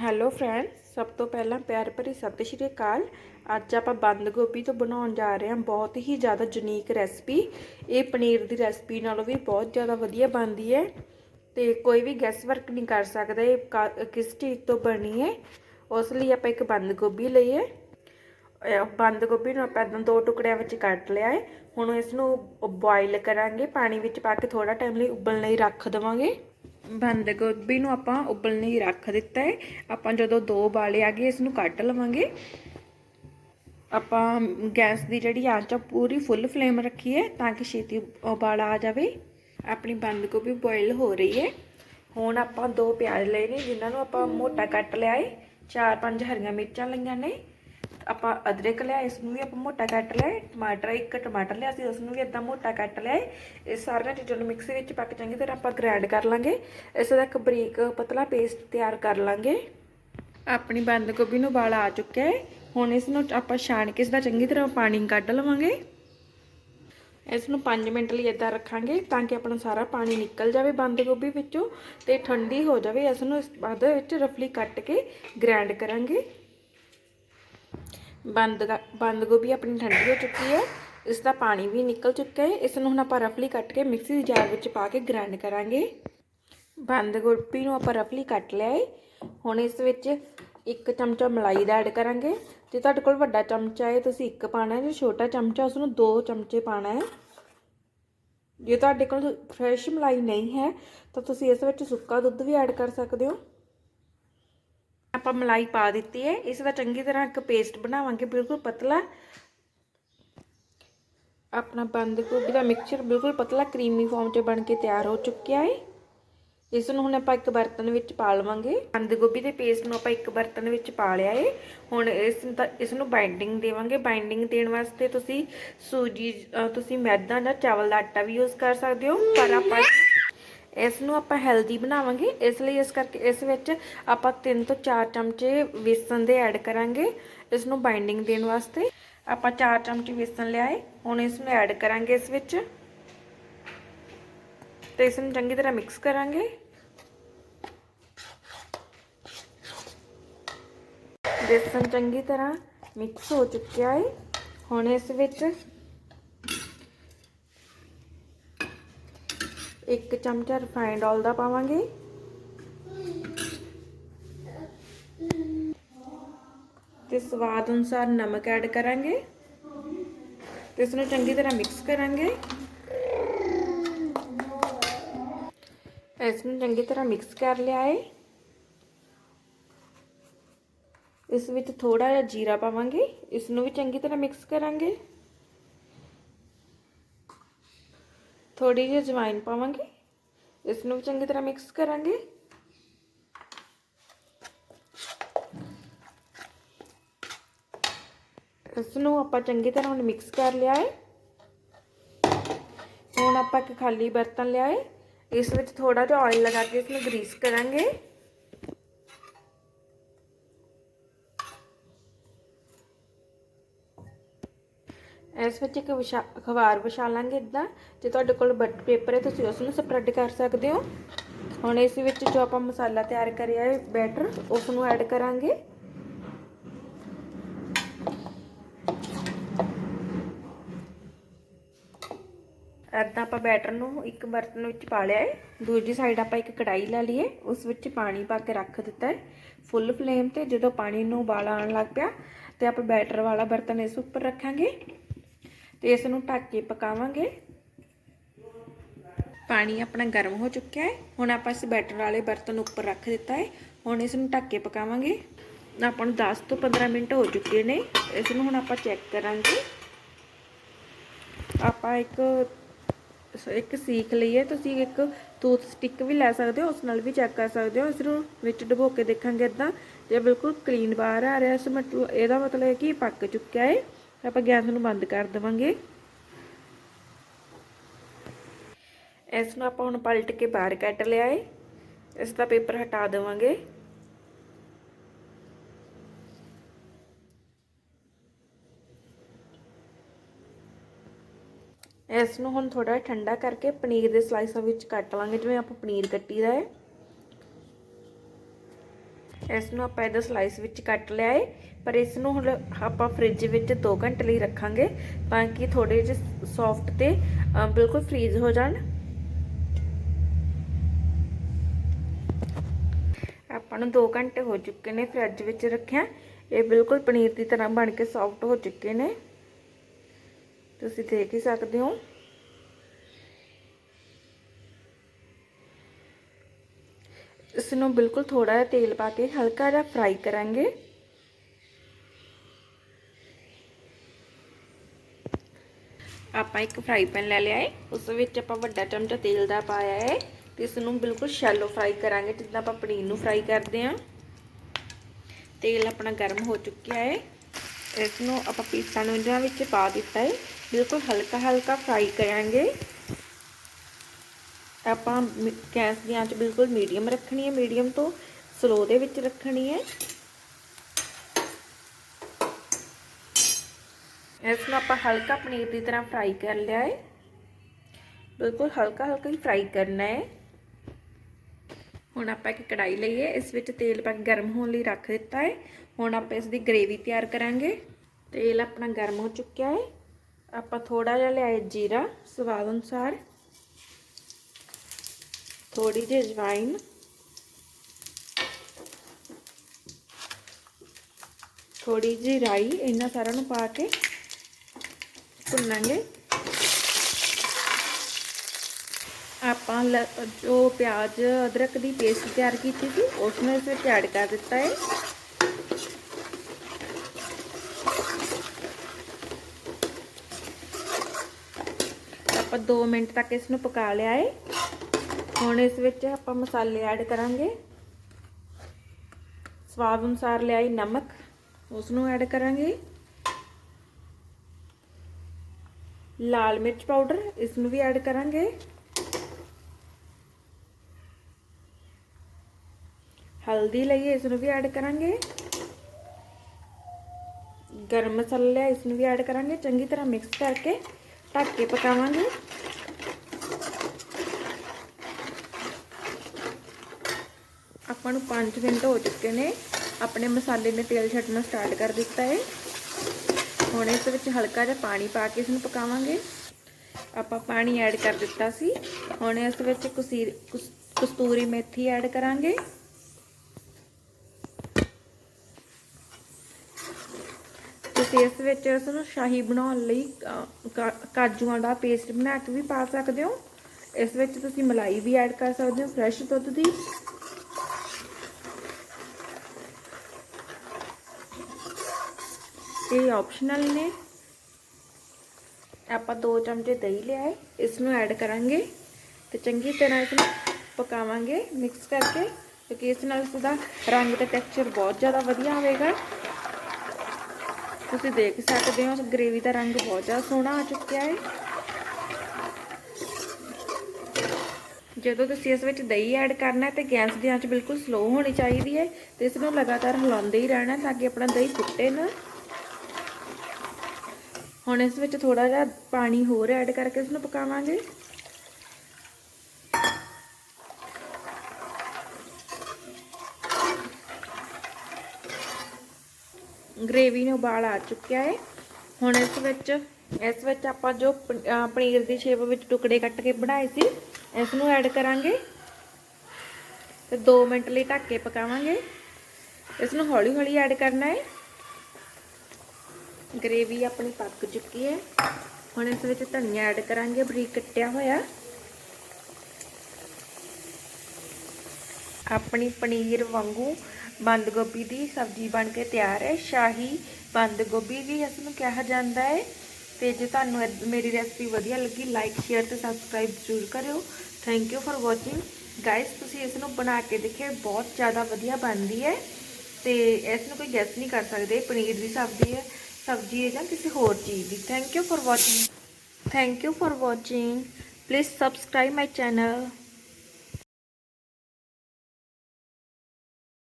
Hello friends ਸਭ ਤੋਂ ਪਹਿਲਾਂ ਪਿਆਰ ਭਰੀ ਸਤਿ ਸ਼੍ਰੀ ਅਕਾਲ। ਅੱਜ ਆਪਾਂ ਬੰਦ ਗੋਭੀ ਤੋਂ ਬਣਾਉਣ ਜਾ ਰਹੇ ਹਾਂ। ਬਹੁਤ ਹੀ ਜ਼ਿਆਦਾ ਯੂਨੀਕ ਰੈਸਪੀ ਇਹ ਪਨੀਰ ਦੀ ਰੈਸਪੀ ਨਾਲੋਂ ਵੀ ਬਹੁਤ ਜ਼ਿਆਦਾ ਵਧੀਆ ਬਣਦੀ ਹੈ। ਤੇ ਕੋਈ ਵੀ ਗੈਸ ਵਰਕ ਨਹੀਂ ਕਰ ਸਕਦਾ। ਇਹ ਕਾ- ਕਿਸ ਚੀਜ਼ ਤੋਂ ਬਣੀ ਹੈ। ਉਸ ਲਈ ਆਪਾਂ ਇੱਕ ਬੰਦ ਗੋਭੀ ਲਈ ਹੈ। ਬੰਦ ਗੋਭੀ ਨੂੰ ਆਪਾਂ ਇਦਾਂ ਦੋ ਟੁਕੜਿਆਂ ਵਿੱਚ ਕੱਟ ਲਿਆ ਹੈ। ਹੁਣ ਇਸ ਨੂੰ ਬੋਇਲ ਕਰਾਂਗੇ। ਪਾਣੀ ਵਿੱਚ ਪਾ ਕੇ ਥੋੜਾ ਟਾਈਮ ਲਈ ਉਬਲਣ ਲਈ ਰੱਖ ਦੇਵਾਂਗੇ। ਬੰਦ ਗੋਭੀ ਨੂੰ ਆਪਾਂ ਉਬਲਣ ਲਈ ਰੱਖ ਦਿੱਤਾ ਹੈ। ਆਪਾਂ ਜਦੋਂ ਦੋ ਉਬਾਲੇ ਆ ਗਏ ਇਸ ਨੂੰ ਕੱਢ ਲਵਾਂਗੇ। ਆਪਾਂ ਗੈਸ ਦੀ ਜਿਹੜੀ ਆਂਚ ਆ ਪੂਰੀ ਫੁੱਲ ਫਲੇਮ ਰੱਖੀ ਹੈ ਤਾਂ ਕਿ ਛੇਤੀ ਉਬਾਲਾ ਆ ਜਾਵੇ। ਆਪਣੀ ਬੰਦ ਗੋਭੀ ਬੋਇਲ ਹੋ ਰਹੀ ਹੈ। ਹੁਣ ਆਪਾਂ ਦੋ ਪਿਆਜ਼ ਲਏ ਨੇ, ਜਿਨ੍ਹਾਂ ਨੂੰ ਆਪਾਂ ਮੋਟਾ ਕੱਟ ਲਿਆ ਹੈ। ਚਾਰ ਪੰਜ ਹਰੀਆਂ ਮਿਰਚਾਂ ਲਈਆਂ ਨੇ। ਆਪਾਂ ਅਦਰਕ ਲਿਆ ਇਸ ਨੂੰ ਵੀ ਆਪਾਂ ਮੋਟਾ ਕੱਟ ਲਿਆ, ਟਮਾਟਰ ਇੱਕ ਟਮਾਟਰ ਲਿਆ ਸੀ ਉਸ ਨੂੰ ਵੀ ਇਦਾਂ ਮੋਟਾ ਕੱਟ ਲਿਆ। ਇਹ ਸਾਰੀਆਂ ਚੀਜ਼ਾਂ ਨੂੰ ਮਿਕਸੀ ਵਿੱਚ ਪਾ ਕੇ ਚੰਗੀ ਤਰ੍ਹਾਂ ਆਪਾਂ ਗ੍ਰਾਈਂਡ ਕਰ ਲਾਂਗੇ। ਇਸ ਦਾ ਇੱਕ ਬਰੀਕ ਪਤਲਾ ਪੇਸਟ ਤਿਆਰ ਕਰ ਲਾਂਗੇ। ਆਪਣੀ ਬੰਦ ਗੋਭੀ ਨੂੰ ਬਾਲ ਆ ਚੁੱਕਿਆ ਹੈ। ਹੁਣ ਇਸ ਨੂੰ ਆਪਾਂ ਛਾਣ ਕੇ ਇਸ ਦਾ ਚੰਗੀ ਤਰ੍ਹਾਂ ਪਾਣੀ ਕੱਢ ਲਵਾਂਗੇ। ਇਸ ਨੂੰ 5 ਮਿੰਟ ਲਈ ਇਦਾਂ ਰੱਖਾਂਗੇ ਤਾਂ ਕਿ ਆਪਣਾ ਸਾਰਾ ਪਾਣੀ ਨਿਕਲ ਜਾਵੇ ਬੰਦ ਗੋਭੀ ਵਿੱਚੋਂ ਤੇ ਠੰਡੀ ਹੋ ਜਾਵੇ। ਇਸ ਨੂੰ ਇਸ ਬਾਅਦ ਵਿੱਚ ਰਫਲੀ ਕੱਟ ਕੇ ਗ੍ਰਾਈਂਡ ਕਰਾਂਗੇ। ਬੰਦ ਗ- ਬੰਦ ਗੋਭੀ ਆਪਣੀ ਠੰਡੀ ਹੋ ਚੁੱਕੀ ਹੈ। ਇਸ ਦਾ ਪਾਣੀ ਵੀ ਨਿਕਲ ਚੁੱਕਾ ਹੈ। ਇਸ ਨੂੰ ਹੁਣ ਆਪਾਂ ਰਫਲੀ ਕੱਟ ਕੇ ਮਿਕਸੀ ਦੀ ਜਾਰ ਵਿੱਚ ਪਾ ਕੇ ਗ੍ਰਾਈਂਡ ਕਰਾਂਗੇ। ਬੰਦ ਗੋਭੀ ਨੂੰ ਆਪਾਂ ਰਫਲੀ ਕੱਟ ਲਿਆ ਹੈ। ਹੁਣ ਇਸ ਵਿੱਚ ਇੱਕ ਚਮਚਾ ਮਲਾਈ ਦਾ ਐਡ ਕਰਾਂਗੇ। ਜੇ ਤੁਹਾਡੇ ਕੋਲ ਵੱਡਾ ਚਮਚਾ ਹੈ, ਤੁਸੀਂ ਇੱਕ ਪਾਣਾ ਹੈ। ਜੇ ਛੋਟਾ ਚਮਚਾ ਉਸ ਨੂੰ ਦੋ ਚਮਚੇ ਪਾਣਾ ਹੈ। ਜੇ ਤੁਹਾਡੇ ਕੋਲ ਫਰੈਸ਼ ਮਲਾਈ ਨਹੀਂ ਹੈ, ਤਾਂ ਤੁਸੀਂ ਇਸ ਵਿੱਚ ਸੁੱਕਾ ਦੁੱਧ ਵੀ ਐਡ ਕਰ ਸਕਦੇ ਹੋ। ਆਪਾਂ ਮਲਾਈ ਪਾ ਦਿੱਤੀ ਹੈ। ਇਸ ਦਾ ਚੰਗੀ ਤਰ੍ਹਾਂ ਇੱਕ ਪੇਸਟ ਬਣਾਵਾਂਗੇ, ਬਿਲਕੁਲ ਪਤਲਾ। ਆਪਣਾ ਬੰਦ ਗੋਭੀ ਦਾ ਮਿਕਸਚਰ ਬਿਲਕੁਲ ਪਤਲਾ ਕਰੀਮੀ ਫਾਰਮ 'ਚ ਬਣ ਕੇ ਤਿਆਰ ਹੋ ਚੁੱਕਿਆ ਹੈ। ਇਸ ਨੂੰ ਹੁਣ ਆਪਾਂ ਇੱਕ ਬਰਤਨ ਵਿੱਚ ਪਾ ਲਵਾਂਗੇ। ਬੰਦ ਗੋਭੀ ਦੇ ਪੇਸਟ ਨੂੰ ਆਪਾਂ ਇੱਕ ਬਰਤਨ ਵਿੱਚ ਪਾ ਲਿਆ ਏ ਹੁਣ ਇਸ ਦਾ ਇਸ ਨੂੰ ਬਾਈਂਡਿੰਗ ਦੇਵਾਂਗੇ। ਬਾਈਂਡਿੰਗ ਦੇਣ ਵਾਸਤੇ ਤੁਸੀਂ ਸੂਜੀ ਤੁਸੀਂ ਮੈਦਾ ਜਾਂ ਚਾਵਲ ਦਾ ਆਟਾ ਵੀ ਯੂਜ਼ ਕਰ ਸਕਦੇ ਹੋ। ਪਰ ਆਪਾਂ ਇਸ ਨੂੰ ਆਪਾਂ ਹੈਲਦੀ ਬਣਾਵਾਂਗੇ। ਇਸ ਲਈ ਇਸ ਕਰਕੇ ਇਸ ਵਿੱਚ ਆਪਾਂ 3 ਤੋਂ 4 ਚਮਚੇ ਵੇਸਣ ਦੇ ਐਡ ਕਰਾਂਗੇ ਇਸ ਨੂੰ ਬਾਈਂਡਿੰਗ ਦੇਣ ਵਾਸਤੇ। ਆਪਾਂ 4 ਚਮਚੇ ਵੇਸਣ ਲਿਆਏ, ਹੁਣ ਇਸ ਨੂੰ ਐਡ ਕਰਾਂਗੇ ਇਸ ਵਿੱਚ। ਤੇ ਇਸ ਨੂੰ ਚੰਗੀ ਤਰ੍ਹਾਂ ਮਿਕਸ ਕਰਾਂਗੇ। ਬੇਸਨ ਚੰਗੀ ਤਰ੍ਹਾਂ ਮਿਕਸ ਹੋ ਚੁੱਕਿਆ ਹੈ ਹੁਣ ਇਸ ਵਿੱਚ ਇੱਕ ਚਮਚਾ ਰਿਫਾਈਨਡ ਆਇਲ ਦਾ ਪਾਵਾਂਗੇ। ਤੇ ਸਵਾਦ ਅਨੁਸਾਰ ਨਮਕ ਐਡ ਕਰਾਂਗੇ। ਤੇ ਇਸ ਨੂੰ ਚੰਗੀ ਤਰ੍ਹਾਂ ਮਿਕਸ ਕਰਾਂਗੇ। ਇਸ ਨੂੰ ਚੰਗੀ ਤਰ੍ਹਾਂ ਮਿਕਸ ਕਰ ਲਿਆ ਹੈ ਇਸ ਵਿੱਚ ਥੋੜਾ ਜਿਹਾ ਜੀਰਾ ਪਾਵਾਂਗੇ। ਇਸ ਨੂੰ ਵੀ ਚੰਗੀ ਤਰ੍ਹਾਂ ਮਿਕਸ ਕਰਾਂਗੇ। ਥੋੜੀ ਜਿਹੀ ਜਵਾਇਨ ਪਾਵਾਂਗੇ ਇਸ ਨੂੰ ਵੀ ਚੰਗੀ ਤਰ੍ਹਾਂ ਮਿਕਸ ਕਰਾਂਗੇ ਇਸ ਨੂੰ ਆਪਾਂ ਚੰਗੀ ਤਰ੍ਹਾਂ ਹੁਣ ਮਿਕਸ ਕਰ ਲਿਆ ਹੈ ਹੁਣ ਆਪਾਂ ਇੱਕ ਖਾਲੀ ਬਰਤਨ ਲਿਆ ਹੈ ਇਸ ਵਿੱਚ ਥੋੜਾ ਜਿਹਾ ਆਇਲ ਲਗਾ ਕੇ ਇਸ ਨੂੰ ਗਰੀਸ ਕਰਾਂਗੇ ਇਸ ਵਿੱਚ ਇੱਕ ਵਿਸ਼ਾ, ਅਖਬਾਰ ਵਿਛਾ ਲਾਂਗੇ ਇਦਾਂ ਜੇ ਤੁਹਾਡੇ ਕੋਲ ਬਟ ਪੇਪਰ ਹੈ, ਤੁਸੀਂ ਉਸ ਨੂੰ ਸਪਰੈਡ ਕਰ ਸਕਦੇ ਹੋ। ਹੁਣ ਇਸ ਵਿੱਚ ਜੋ ਆਪਾਂ ਮਸਾਲਾ ਤਿਆਰ ਕਰਿਆ ਹੈ, ਬੈਟਰ, ਉਸ ਨੂੰ ਐਡ ਕਰਾਂਗੇ। ਇਦਾਂ ਆਪਾਂ ਬੈਟਰ ਨੂੰ ਇੱਕ ਬਰਤਨ ਵਿੱਚ ਪਾ ਲਿਆ ਹੈ। ਦੂਜੀ ਸਾਈਡ ਆਪਾਂ ਇੱਕ ਕੜਾਈ ਲੈ ਲਈਏ ਉਸ ਵਿੱਚ ਪਾਣੀ ਪਾ ਕੇ ਰੱਖ ਦਿੱਤਾ ਹੈ। ਫੁੱਲ ਫਲੇਮ ਤੇ ਜਦੋਂ ਪਾਣੀ ਨੂੰ ਉਬਾਲ ਆਉਣ ਲੱਗ ਪਿਆ, ਤੇ ਆਪਾਂ ਬੈਟਰ ਵਾਲਾ ਬਰਤਨ ਇਸ ਉੱਪਰ ਰੱਖਾਂਗੇ। ਤੇ ਇਸ ਨੂੰ ਢੱਕ ਕੇ ਪਕਾਵਾਂਗੇ। ਪਾਣੀ ਆਪਣਾ ਗਰਮ ਹੋ ਚੁੱਕਿਆ ਹੈ। ਹੁਣ ਆਪਾਂ ਇਸ ਬੈਟਰ ਵਾਲੇ ਬਰਤਨ ਉੱਪਰ ਰੱਖ ਦਿੱਤਾ ਹੈ। ਹੁਣ ਇਸ ਨੂੰ ਢੱਕ ਕੇ ਪਕਾਵਾਂਗੇ। ਆਪਾਂ ਨੂੰ 10 ਤੋਂ 15 ਮਿੰਟ ਹੋ ਚੁੱਕੇ ਨੇ। ਇਸ ਨੂੰ ਹੁਣ ਆਪਾਂ ਚੈੱਕ ਕਰਾਂਗੇ। ਆਪਾਂ ਇੱਕ ਇੱਕ ਸੀਖ ਲਈਏ ਤੁਸੀਂ ਇੱਕ ਟੂਥ ਸਟਿਕ ਵੀ ਲੈ ਸਕਦੇ ਹੋ। ਉਸ ਨਾਲ ਵੀ ਚੈੱਕ ਕਰ ਸਕਦੇ ਹੋ। ਇਸ ਨੂੰ ਵਿੱਚ ਡੁਬੋ ਕੇ ਦੇਖਾਂਗੇ ਇਦਾਂ ਜੇ ਬਿਲਕੁਲ ਕਲੀਨ ਬਾਹਰ ਆ ਰਿਹਾ ਇਸ ਮਤਲਬ, ਇਹਦਾ ਮਤਲਬ ਹੈ ਕਿ ਪੱਕ ਚੁੱਕਿਆ ਹੈ। ਆਪਾਂ ਗੈਸ ਨੂੰ ਬੰਦ ਕਰ ਦੇਵਾਂਗੇ। ਇਸ ਨੂੰ ਆਪਾਂ ਹੁਣ ਪਲਟ ਕੇ ਬਾਹਰ ਕੱਢ ਲਿਆ ਹੈ ਇਸ ਦਾ ਪੇਪਰ ਹਟਾ ਦੇਵਾਂਗੇ। ਇਸ ਨੂੰ ਹੁਣ ਥੋੜਾ ਠੰਡਾ ਕਰਕੇ ਪਨੀਰ ਦੇ ਸਲਾਈਸਾਂ ਵਿੱਚ ਕੱਟ ਲਾਂਗੇ, ਜਿਵੇਂ ਆਪਾਂ ਪਨੀਰ ਕੱਟੀਦਾ ਹੈ ਇਸ ਨੂੰ ਆਪਾਂ ਇਹਦਾ ਸਲਾਈਸ ਵਿੱਚ ਕੱਟ ਲਿਆ ਏ, ਪਰ ਇਸ ਨੂੰ ਹੁਣ ਆਪਾਂ ਫ੍ਰਿਜ ਵਿੱਚ 2 ਘੰਟੇ ਲਈ ਰੱਖਾਂਗੇ ਤਾਂ ਕਿ ਥੋੜੇ ਜਿਹੇ ਸੌਫਟ ਤੇ ਬਿਲਕੁਲ ਫ੍ਰੀਜ਼ ਹੋ ਜਾਣ। ਆਪਾਂ ਨੂੰ 2 ਘੰਟੇ ਹੋ ਚੁੱਕੇ ਨੇ ਫ੍ਰਿਜ ਵਿੱਚ ਰੱਖਿਆ। ਇਹ ਬਿਲਕੁਲ ਪਨੀਰ ਦੀ ਤਰ੍ਹਾਂ ਬਣ ਕੇ ਸੌਫਟ ਹੋ ਚੁੱਕੇ ਨੇ। ਤੁਸੀਂ ਦੇਖ ਹੀ ਸਕਦੇ ਹੋ। ਇਸ ਨੂੰ ਬਿਲਕੁਲ ਥੋੜਾ ਜਿਹਾ ਤੇਲ ਪਾ ਕੇ ਹਲਕਾ ਜਿਹਾ ਫਰਾਈ ਕਰਾਂਗੇ। ਆਪਾਂ ਇੱਕ ਫਰਾਈ ਪੈਨ ਲੈ ਲਿਆ ਹੈ ਉਸ ਵਿੱਚ ਆਪਾਂ ਵੱਡਾ ਚਮਚਾ ਤੇਲ ਦਾ ਪਾਇਆ ਹੈ ਤੇ ਇਸ ਨੂੰ ਬਿਲਕੁਲ ਸ਼ੈਲੋ ਫਰਾਈ ਕਰਾਂਗੇ, ਜਿੱਦਾਂ ਆਪਾਂ ਪਨੀਰ ਨੂੰ ਫਰਾਈ ਕਰਦੇ ਹਾਂ। ਤੇਲ ਆਪਣਾ ਗਰਮ ਹੋ ਚੁੱਕਿਆ ਹੈ ਇਸ ਨੂੰ ਆਪਾਂ ਪੀਸਾਂ ਨੂੰ ਇਹਨਾਂ ਵਿੱਚ ਪਾ ਦਿੱਤਾ ਹੈ ਬਿਲਕੁਲ ਹਲਕਾ ਹਲਕਾ ਫਰਾਈ ਕਰਾਂਗੇ। ਆਪਾਂ ਗੈਸ ਦੀ ਆਂਚ ਬਿਲਕੁਲ ਮੀਡੀਅਮ ਰੱਖਣੀ ਹੈ ਮੀਡੀਅਮ ਤੋਂ ਸਲੋ ਦੇ ਵਿੱਚ ਰੱਖਣੀ ਹੈ। ਇਸ ਨੂੰ ਆਪਾਂ ਹਲਕਾ ਪਨੀਰ ਦੀ ਤਰ੍ਹਾਂ ਫਰਾਈ ਕਰ ਲਿਆ ਹੈ। ਬਿਲਕੁਲ ਹਲਕਾ ਹਲਕਾ ਹੀ ਫਰਾਈ ਕਰਨਾ ਹੈ। ਹੁਣ ਆਪਾਂ ਇੱਕ ਕੜਾਈ ਲਈਏ ਇਸ ਵਿੱਚ ਤੇਲ ਪਾ ਕੇ ਗਰਮ ਹੋਣ ਲਈ ਰੱਖ ਦਿੱਤਾ ਹੈ। ਹੁਣ ਆਪਾਂ ਇਸ ਦੀ ਗ੍ਰੇਵੀ ਤਿਆਰ ਕਰਾਂਗੇ। ਤੇਲ ਆਪਣਾ ਗਰਮ ਹੋ ਚੁੱਕਿਆ ਹੈ। ਆਪਾਂ ਥੋੜਾ ਜਿਹਾ ਲਿਆਏ ਜੀਰਾ, ਸਵਾਦ ਅਨੁਸਾਰ। ਥੋੜੀ ਜਿਹੀ ਅਜਵਾਇਨ। ਥੋੜੀ ਜਿਹੀ ਰਾਈ, ਇਹਨਾਂ ਸਾਰਿਆਂ ਨੂੰ ਪਾ ਕੇ ਭੁੰਨਾਂਗੇ। ਆਪਾਂ ਜੋ ਪਿਆਜ਼, ਅਦਰਕ ਦੀ ਪੇਸਟ ਤਿਆਰ ਕੀਤੀ ਸੀ ਉਸ ਨੂੰ ਇਸ ਵਿੱਚ ਐਡ ਕਰ ਦਿੱਤਾ ਹੈ ਆਪਾਂ 2 ਮਿੰਟ ਤੱਕ ਇਸ ਨੂੰ ਪਕਾ ਲਿਆ ਹੈ ਹੁਣ ਇਸ ਵਿੱਚ ਆਪਾਂ ਮਸਾਲੇ ਐਡ ਕਰਾਂਗੇ। ਸਵਾਦ ਅਨੁਸਾਰ ਲਿਆਈ ਨਮਕ ਉਸ ਨੂੰ ਐਡ ਕਰਾਂਗੇ। ਲਾਲ ਮਿਰਚ ਪਾਊਡਰ ਇਸ ਨੂੰ ਵੀ ਐਡ ਕਰਾਂਗੇ। ਹਲਦੀ ਲਈਏ ਇਸ ਨੂੰ ਵੀ ਐਡ ਕਰਾਂਗੇ। ਗਰਮ ਮਸਾਲਾ ਇਸ ਨੂੰ ਵੀ ਐਡ ਕਰਾਂਗੇ। ਚੰਗੀ ਤਰ੍ਹਾਂ ਮਿਕਸ ਕਰਕੇ ਢੱਕ ਕੇ ਪਕਾਵਾਂਗੇ। ਆਪਾਂ ਨੂੰ 5 ਮਿੰਟ ਹੋ ਚੁੱਕੇ ਨੇ। ਆਪਣੇ ਮਸਾਲੇ ਨੇ ਤੇਲ ਛੱਡਣਾ ਸਟਾਰਟ ਕਰ ਦਿੱਤਾ ਹੈ ਹੁਣ ਇਸ ਵਿੱਚ ਹਲਕਾ ਜਿਹਾ ਪਾਣੀ ਪਾ ਕੇ ਇਸ ਨੂੰ ਪਕਾਵਾਂਗੇ। ਆਪਾਂ ਪਾਣੀ ਐਡ ਕਰ ਦਿੱਤਾ ਸੀ। ਹੁਣ ਇਸ ਵਿੱਚ ਕਸਤੂਰੀ ਮੇਥੀ ਐਡ ਕਰਾਂਗੇ। ਤੁਸੀਂ ਇਸ ਵਿੱਚ ਇਸ ਨੂੰ ਸ਼ਾਹੀ ਬਣਾਉਣ ਲਈ ਕਾਜੂਆਂ ਦਾ ਪੇਸਟ ਬਣਾ ਕੇ ਵੀ ਪਾ ਸਕਦੇ ਹੋ। ਇਸ ਵਿੱਚ ਤੁਸੀਂ ਮਲਾਈ ਵੀ ਐਡ ਕਰ ਸਕਦੇ ਹੋ ਫਰੈਸ਼ ਦੁੱਧ ਦੀ। ਇਹ ਆਪਸ਼ਨਲ ਨੇ। ਆਪਾਂ 2 ਚਮਚੇ ਦਹੀਂ ਲਿਆਏ ਇਸ ਨੂੰ ਐਡ ਕਰਾਂਗੇ ਤੇ ਚੰਗੀ ਤਰ੍ਹਾਂ ਇਸ ਨੂੰ ਪਕਾਵਾਂਗੇ ਮਿਕਸ ਕਰਕੇ, ਕਿਉਂਕਿ ਇਸ ਨਾਲ ਇਸ ਦਾ ਰੰਗ ਤੇ ਟੈਕਸਚਰ ਬਹੁਤ ਜ਼ਿਆਦਾ ਵਧੀਆ ਆਵੇਗਾ ਤੁਸੀਂ ਦੇਖ ਸਕਦੇ ਹੋ ਗ੍ਰੇਵੀ ਦਾ ਰੰਗ ਬਹੁਤ ਜ਼ਿਆਦਾ ਸੋਹਣਾ ਆ ਚੁੱਕਿਆ ਹੈ। ਜਦੋਂ ਤੁਸੀਂ ਇਸ ਵਿੱਚ ਦਹੀਂ ਐਡ ਕਰਨਾ ਹੈ ਤੇ ਗੈਸ ਦੀ ਆਂਚ ਬਿਲਕੁਲ ਸਲੋ ਹੋਣੀ ਚਾਹੀਦੀ ਹੈ ਤੇ ਇਸ ਨੂੰ ਲਗਾਤਾਰ ਹਿਲਾਉਂਦੇ ਹੀ ਰਹਿਣਾ ਤਾਂ ਕਿ ਆਪਣਾ ਦਹੀਂ ਟੁੱਟੇ ਨਾ। ਹੁਣ ਇਸ ਵਿੱਚ ਥੋੜਾ ਜਿਹਾ ਪਾਣੀ ਹੋਰ ਐਡ ਕਰਕੇ ਇਸ ਨੂੰ ਪਕਾਵਾਂਗੇ। ਗ੍ਰੇਵੀ ਨੂੰ ਉਬਾਲ ਆ ਚੁੱਕਿਆ ਹੈ ਹੁਣ ਇਸ ਵਿੱਚ ਇਸ ਵਿੱਚ ਆਪਾਂ ਜੋ ਪਨੀਰ ਦੀ ਸ਼ੇਪ ਵਿੱਚ ਟੁਕੜੇ ਕੱਟ ਕੇ ਬਣਾਏ ਸੀ, ਇਸ ਨੂੰ ਐਡ ਕਰਾਂਗੇ। ਤੇ 2 ਮਿੰਟ ਲਈ ਢੱਕ ਕੇ ਪਕਾਵਾਂਗੇ। ਇਸ ਨੂੰ ਹੌਲੀ ਹੌਲੀ ਐਡ ਕਰਨਾ ਹੈ ਗ੍ਰੇਵੀ ਆਪਣੀ ਪੱਕ ਚੁੱਕੀ ਹੈ। ਹੁਣ ਇਸ ਵਿੱਚ ਧਨੀਆ ਐਡ ਕਰਾਂਗੇ, ਬਰੀਕ ਕੱਟਿਆ ਹੋਇਆ। ਆਪਣੀ ਪਨੀਰ ਵਾਂਗੂ ਬੰਦ ਗੋਭੀ ਦੀ ਸਬਜ਼ੀ ਬਣ ਕੇ ਤਿਆਰ ਹੈ। ਸ਼ਾਹੀ ਬੰਦ ਗੋਭੀ ਵੀ ਇਸ ਨੂੰ ਕਿਹਾ ਜਾਂਦਾ ਹੈ। ਤੇ ਜੇ ਤੁਹਾਨੂੰ ਮੇਰੀ ਰੈਸਪੀ ਵਧੀਆ ਲੱਗੀ ਲਾਈਕ ਸ਼ੇਅਰ ਤੇ ਸਬਸਕ੍ਰਾਈਬ ਜ਼ਰੂਰ ਕਰਿਓ। Thank you for watching guys ਤੁਸੀਂ ਇਸ ਨੂੰ ਬਣਾ ਕੇ ਦੇਖਿਓ ਬਹੁਤ ਜ਼ਿਆਦਾ ਵਧੀਆ ਬਣਦੀ ਹੈ। ਤੇ ਇਸ ਨੂੰ ਕੋਈ ਗੈਸ ਨਹੀਂ ਕਰ ਸਕਦੇ ਪਨੀਰ ਦੀ ਸਬਜ਼ੀ ਹੈ। ਸਬਜ਼ੀ ਹੈ ਜਾਂ ਕਿਸੇ ਹੋਰ ਚੀਜ਼ ਦੀ। Thank you for watching thank you for watching please subscribe my channel